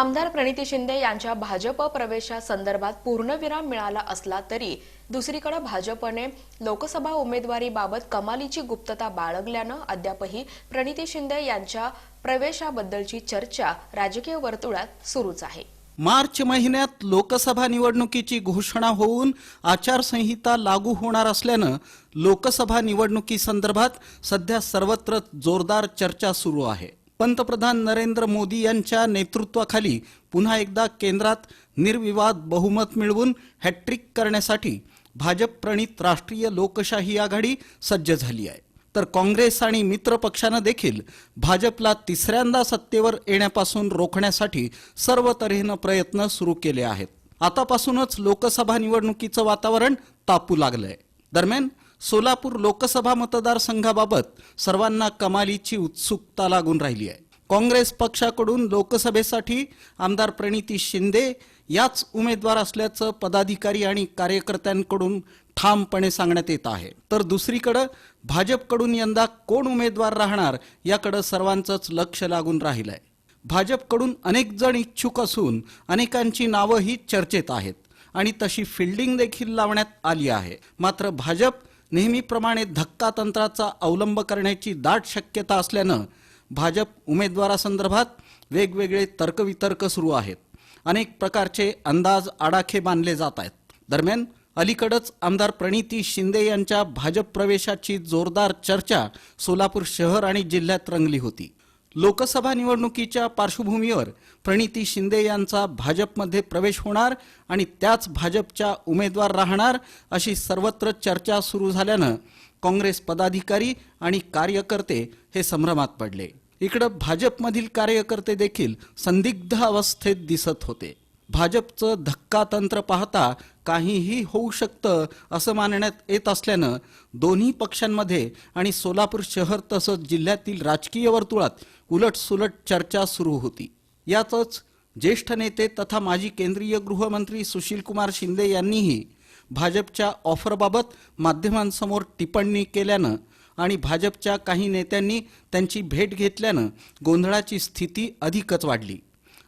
आमदार प्रणिती शिंदे यांच्या भाजप प्रवेशासंदर्भात पूर्णविराम मिळाला असला तरी दुसरीकडे भाजपने लोकसभा उमेदवारीबाबत कमालीची गुप्तता बाळगल्यानं अद्यापही प्रणिती शिंदे यांच्या प्रवेशाबद्दलची चर्चा राजकीय वर्तुळात सुरूच आहे. मार्च महिन्यात लोकसभा निवडणुकीची घोषणा होऊन आचारसंहिता लागू होणार असल्यानं लोकसभा निवडणुकीसंदर्भात सध्या सर्वत्र जोरदार चर्चा सुरू आहे. पंतप्रधान नरेंद्र मोदी यांच्या नेतृत्वाखाली पुन्हा एकदा केंद्रात निर्विवाद बहुमत मिळवून हॅट्रिक करण्यासाठी भाजप प्रणित राष्ट्रीय लोकशाही आघाडी सज्ज झाली आहे. तर काँग्रेस आणि मित्र पक्षानं देखील भाजपला तिसऱ्यांदा सत्तेवर येण्यापासून रोखण्यासाठी सर्व तऱ्हेनं प्रयत्न सुरू केले आहेत. आतापासूनच लोकसभा निवडणुकीचं वातावरण तापू लागलंय. दरम्यान सोलापूर लोकसभा मतदारसंघाबाबत सर्वांना कमालीची उत्सुकता लागून राहिली आहे. काँग्रेस पक्षाकडून लोकसभेसाठी आमदार प्रणिती शिंदे याच उमेदवार असल्याचं पदाधिकारी आणि कार्यकर्त्यांकडून ठामपणे सांगण्यात येत आहे. तर दुसरीकडं भाजपकडून यंदा कोण उमेदवार राहणार याकडं सर्वांचंच लक्ष लागून राहिलंय. भाजपकडून अनेक जण इच्छुक असून अनेकांची नावंही चर्चेत आहेत आणि तशी फिल्डिंग देखील लावण्यात आली आहे. मात्र भाजप नेहमीप्रमाणे धक्का तंत्राचा अवलंब करण्याची दाट शक्यता असल्यानं भाजप उमेदवारासंदर्भात वेगवेगळे तर्कवितर्क सुरू आहेत. अनेक प्रकारचे अंदाज आडाखे बांधले जात आहेत. दरम्यान अलीकडच आमदार प्रणिती शिंदे यांच्या भाजप प्रवेशाची जोरदार चर्चा सोलापूर शहर आणि जिल्ह्यात रंगली होती. लोकसभा निवडणुकीच्या पार्श्वभूमीवर प्रणिती शिंदे यांचा भाजपमध्ये प्रवेश होणार आणि त्याच भाजपच्या उमेदवार राहणार अशी सर्वत्र चर्चा सुरू झाल्यानं काँग्रेस पदाधिकारी आणि कार्यकर्ते हे संभ्रमात पडले. इकडं भाजपमधील कार्यकर्ते देखील संदिग्ध अवस्थेत दिसत होते. भाजपचं धक्का तंत्र पाहता काहीही होऊ शकतं असं मानण्यात येत असल्यानं दोन्ही पक्षांमध्ये आणि सोलापूर शहर तसंच जिल्ह्यातील राजकीय वर्तुळात उलटसुलट चर्चा सुरू होती. यातच ज्येष्ठ नेते तथा माजी केंद्रीय गृहमंत्री सुशीलकुमार शिंदे यांनीही भाजपच्या ऑफरबाबत माध्यमांसमोर टिप्पणी केल्यानं आणि भाजपच्या काही नेत्यांनी त्यांची भेट घेतल्यानं गोंधळाची स्थिती अधिकच वाढली.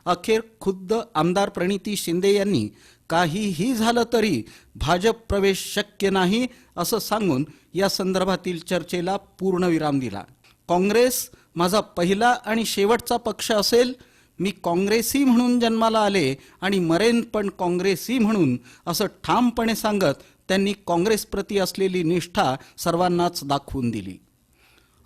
अखेर खुद्द आमदार प्रणिती शिंदे यांनी काहीही झालं तरी भाजप प्रवेश शक्य नाही असं सांगून या संदर्भातील चर्चेला पूर्णविराम दिला. काँग्रेस माझा पहिला आणि शेवटचा पक्ष असेल मी काँग्रेसी म्हणून जन्माला आले आणि मरेन पण काँग्रेसी म्हणून असं ठामपणे सांगत त्यांनी काँग्रेसप्रती असलेली निष्ठा सर्वांनाच दाखवून दिली.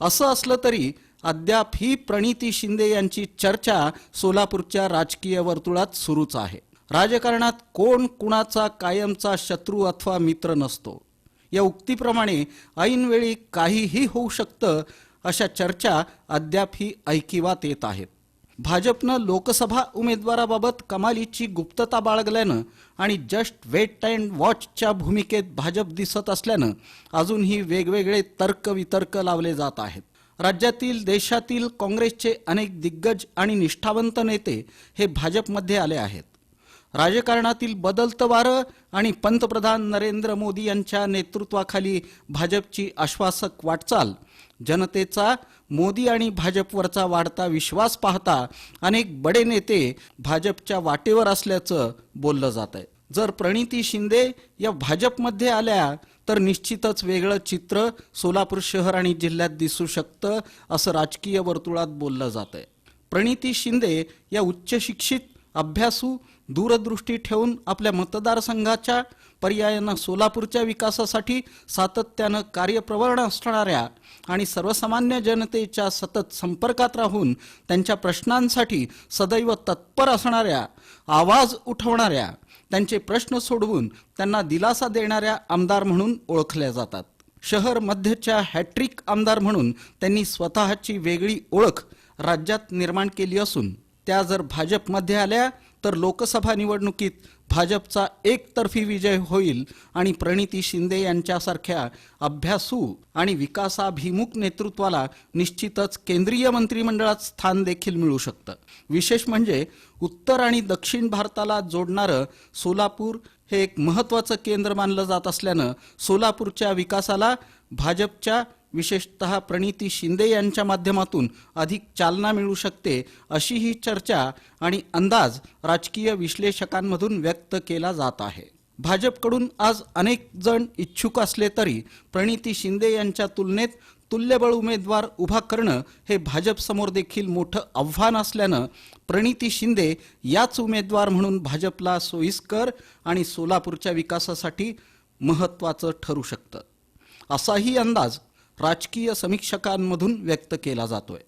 असं असलं तरी अद्याप ही प्रणिती शिंदे यांची चर्चा सोलापूरच्या राजकीय वर्तुळात सुरूच आहे. राजकारणात कोण कुणाचा कायमचा शत्रू अथवा मित्र नसतो. या उक्तीप्रमाणे ऐनवेळी काहीही होऊ शकतं अशा चर्चा अद्यापही ऐकिवात येत आहेत. भाजपनं लोकसभा उमेदवाराबाबत कमालीची गुप्तता बाळगल्यानं आणि जस्ट वेट अँड वॉचच्या भूमिकेत भाजप दिसत असल्यानं अजूनही वेगवेगळे तर्कवितर्क लावले जात आहेत. राज्यातील देशातील काँग्रेसचे अनेक दिग्गज आणि निष्ठावंत नेते हे भाजपमध्ये आले आहेत. राजकारणातील बदलतं वारं आणि पंतप्रधान नरेंद्र मोदी यांच्या नेतृत्वाखाली भाजपची आश्वासक वाटचाल जनतेचा मोदी आणि भाजपवरचा वाढता विश्वास पाहता अनेक बडे नेते भाजपच्या वाटेवर असल्याचं बोललं जात आहे जर प्रणिती शिंदे या भाजपमध्ये आल्या तर निश्चितच वेगळं चित्र सोलापूर शहर आणि जिल्ह्यात दिसू शकतं असं राजकीय वर्तुळात बोललं जात आहे प्रणिती शिंदे या उच्च शिक्षित अभ्यासू दूरदृष्टी ठेवून आपल्या मतदारसंघाच्या पर्यायानं सोलापूरच्या विकासासाठी सातत्यानं कार्यप्रवर्ण असणाऱ्या आणि सर्वसामान्य जनतेच्या सतत संपर्कात राहून त्यांच्या प्रश्नांसाठी सदैव तत्पर असणाऱ्या आवाज उठवणाऱ्या त्यांचे प्रश्न सोडवून त्यांना दिलासा देणाऱ्या आमदार म्हणून ओळखल्या जातात. शहर मध्यच्या हॅट्रिक आमदार म्हणून त्यांनी स्वतःची वेगळी ओळख राज्यात निर्माण केली असून त्या जर भाजपमध्ये आल्या तर लोकसभा निवडणुकीत भाजपचा एकतर्फी विजय होईल आणि प्रणिती शिंदे यांच्यासारख्या अभ्यासू आणि विकासाभिमुख नेतृत्वाला निश्चितच केंद्रीय मंत्रिमंडळात स्थान देखील मिळू शकतं. विशेष म्हणजे उत्तर आणि दक्षिण भारताला जोडणारं सोलापूर हे एक महत्त्वाचं केंद्र मानलं जात असल्यानं सोलापूरच्या विकासाला भाजपच्या विशेषतः प्रणिती शिंदे यांच्या माध्यमातून अधिक चालना मिळू शकते अशी ही चर्चा आणि अंदाज राजकीय विश्लेषकांमधून व्यक्त केला जात आहे. भाजपकडून आज अनेक जण इच्छुक असले तरी प्रणिती शिंदे यांच्या तुलनेत तुल्यबळ उमेदवार उभा करणं हे भाजपसमोर देखील मोठं आव्हान असल्यानं प्रणिती शिंदे याच उमेदवार म्हणून भाजपला सोयीस्कर आणि सोलापूरच्या विकासासाठी महत्त्वाचं ठरू शकतं. असाही अंदाज राजकीय समीक्षकांमधून व्यक्त केला जातोय.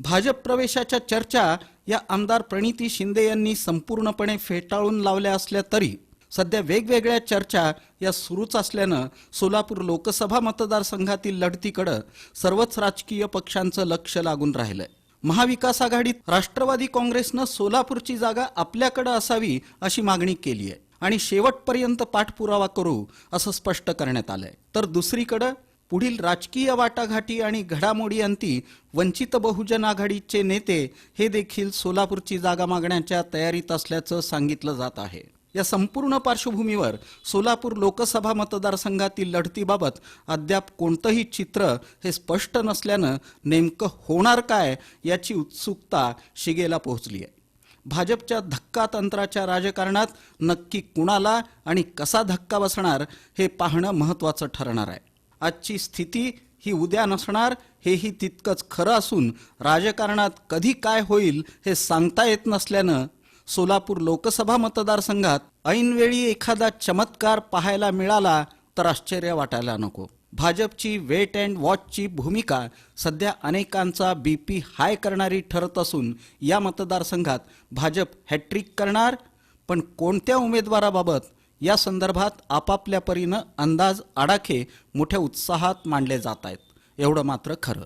भाजप प्रवेशाच्या चर्चा या आमदार प्रणिती शिंदे यांनी संपूर्णपणे फेटाळून लावल्या असल्या तरी सध्या वेगवेगळ्या चर्चा या सुरूच असल्यानं सोलापूर लोकसभा मतदारसंघातील लढतीकडं सर्वच राजकीय पक्षांचं लक्ष लागून राहिलंय. महाविकास आघाडीत राष्ट्रवादी काँग्रेसनं सोलापूरची जागा आपल्याकडं असावी अशी मागणी केली आहे आणि शेवटपर्यंत पाठपुरावा करू असं स्पष्ट करण्यात आलंय. तर दुसरीकडं पुढील राजकीय वाटाघाटी आणि घडामोडीअंती वंचित बहुजन आघाडीचे नेते हे देखील सोलापूरची जागा मागण्याच्या तयारीत असल्याचं सांगितलं जात आहे. या संपूर्ण पार्श्वभूमीवर सोलापूर लोकसभा मतदारसंघातील लढतीबाबत अद्याप कोणतंही चित्र हे स्पष्ट नसल्यानं नेमकं होणार काय याची उत्सुकता शिगेला पोहोचली आहे. भाजपच्या धक्का तंत्राच्या राजकारणात नक्की कुणाला आणि कसा धक्का बसणार हे पाहणं महत्त्वाचं ठरणार आहे. आजची स्थिती ही उद्या नसणार हेही तितकंच खरं असून राजकारणात कधी काय होईल हे सांगता येत नसल्यानं सोलापूर लोकसभा मतदारसंघात ऐनवेळी एखादा चमत्कार पाहायला मिळाला तर आश्चर्य वाटायला नको. भाजपची वेट अँड वॉचची भूमिका सध्या अनेकांचा बी पी हाय करणारी ठरत असून या मतदारसंघात भाजप हॅट्रिक करणार पण कोणत्या उमेदवाराबाबत या संदर्भात आपापल्या परीनं अंदाज आडाखे मोठ्या उत्साहात मांडले जात आहेत. एवढं मात्र खरं.